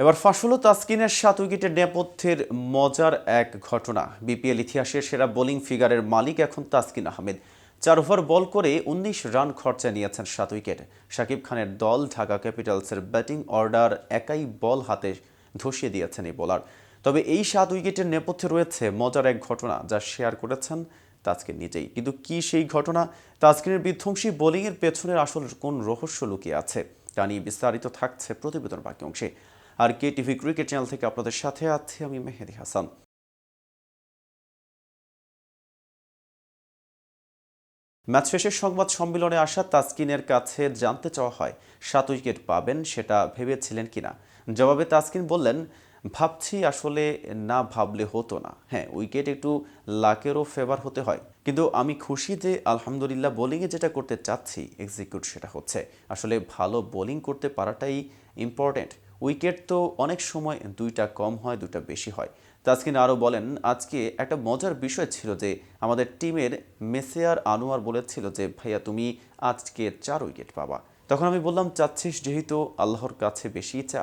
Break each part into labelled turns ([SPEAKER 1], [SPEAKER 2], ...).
[SPEAKER 1] এবার ফাঁস হলো তাসকিনের সাত উইকেটের নেপথ্যের মজার এক ঘটনা। বিপিএল ইতিহাসের সেরা বোলিং ফিগারের মালিক এখন তাসকিন আহমেদ। চার ওভার বল করে উনিশ রান খরচা নিয়েছেন সাত উইকেট। শাকিব খানের দল ঢাকা ক্যাপিটালসের ব্যাটিং অর্ডার একাই বল হাতে ধসিয়ে দিয়েছেন এই বোলার। তবে এই সাত উইকেটের নেপথ্যে রয়েছে মজার এক ঘটনা যা শেয়ার করেছেন তাজকিন নিজেই। কিন্তু কি সেই ঘটনা? তাজকিনের বিধ্বংসী বোলিংয়ের পেছনের আসল কোন রহস্য লুকিয়ে আছে? তা নিয়ে বিস্তারিত থাকছে প্রতিবেদন বাকি অংশে R K TV cricket channel থেকে আপনাদের সাথে আছি আমি মেহেদি হাসান। ম্যাচ শেষের সংবাদ সম্মেলনে আসা তাসকিনের কাছে জানতে চাওয়া হয়, সাত উইকেট পাবেন সেটা ভেবেছিলেন কিনা? জবাবে তাসকিন বললেন, ভাবছি আসলে না ভাবলে হতো না। হ্যাঁ উইকেট একটু লাকেরও ফেভার হতে হয়। কিন্তু আমি খুশি যে আলহামদুলিল্লাহ বোলিংয়ে যেটা করতে চাচ্ছি এক্সিকিউট সেটা হচ্ছে। আসলে ভালো বোলিং করতে পারাটাই ইম্পর্ট্যান্ট উইকেট তো অনেক সময় দুইটা কম হয়, দুইটা বেশি হয়। তাসকিন আরও বলেন, আজকে একটা মজার বিষয় ছিল যে আমাদের টিমের মেসেয়ার আনোয়ার বলেছিল যে, ভাইয়া, তুমি আজকে চার উইকেট পাবা। তখন আমি বললাম, চাচ্ছিস যেহেতু আল্লাহর কাছে বেশি চা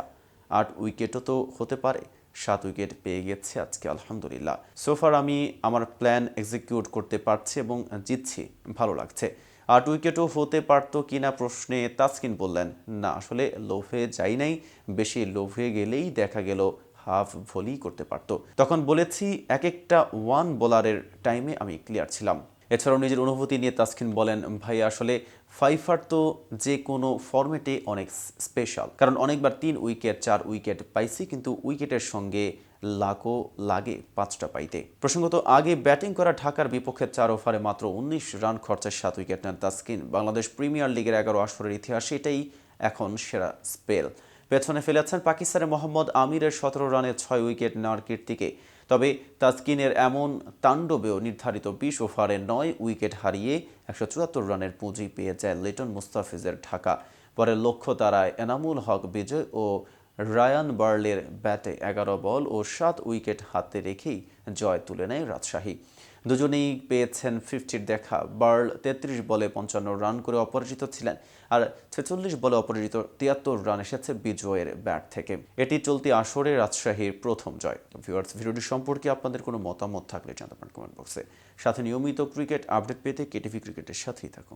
[SPEAKER 1] আট উইকেটও তো হতে পারে, সাত উইকেট পেয়ে গেছে আজকে, আলহামদুলিল্লাহ। সোফার আমি আমার প্ল্যান এক্সিকিউট করতে পারছি এবং জিতছি, ভালো লাগছে। আট উইকেটও হতে পারত কিনা প্রশ্নে তাসকিন বললেন, না, আসলে লোভে যাই নাই, বেশি লোভে গেলেই দেখা গেল হাফ ভলি করতে পারত। তখন বলেছি এক একটা ওয়ান বোলারের টাইমে আমি ক্লিয়ার ছিলাম। এছাড়াও নিজের অনুভূতি নিয়ে তাসকিন বলেন ভাই আসলে ফাইফার তো যে কোনো ফরম্যাটে অনেক স্পেশাল। কারণ অনেকবার তিন উইকেট, চার উইকেট পাইছি, কিন্তু উইকেটের সঙ্গে লাখও লাগে পাঁচটা পাইতে। প্রসঙ্গত, আগে ব্যাটিং করা ঢাকার বিপক্ষে চার ওভারে মাত্র উনিশ রান খরচায় সাত উইকেট নেন তাসকিন। বাংলাদেশ প্রিমিয়ার লিগের এগারো আসরের ইতিহাসে এটাই এখন সেরা স্পেল। পেছনে ফেলেছেন পাকিস্তানের মোহাম্মদ আমিরের সতেরো রানে ছয় উইকেট নেওয়ার কীর্তিকে। তবে তাসকিনের এমন তাণ্ডবেও নির্ধারিত বিশ ওভারে নয় উইকেট হারিয়ে একশো চুয়াত্তর রানের পুঁজি পেয়ে যায় লিটন মুস্তাফিজের ঢাকা। পরে লক্ষ্য তারায় এনামুল হক, বিজয় ও রায়ান বার্লের ব্যাটে এগারো বল ও সাত উইকেট হাতে রেখেই জয় তুলে নেয় রাজশাহী। দুজনেই পেয়েছেন ফিফটির দেখা। বার্ল তেত্রিশ বলে পঞ্চান্ন রান করে অপরাজিত ছিলেন আর ছেচল্লিশ বলে অপরাজিত তিয়াত্তর রান এসেছে বিজয়ের ব্যাট থেকে। এটি চলতি আসরে রাজশাহীর প্রথম জয়। ভিউয়ার্স, ভিডিওটি সম্পর্কে আপনাদের কোনো মতামত থাকলে জানাতে পারেন কমেন্ট বক্সে। সাথে নিয়মিত ক্রিকেট আপডেট পেতে কেটিভি ক্রিকেটের সাথেই থাকুন।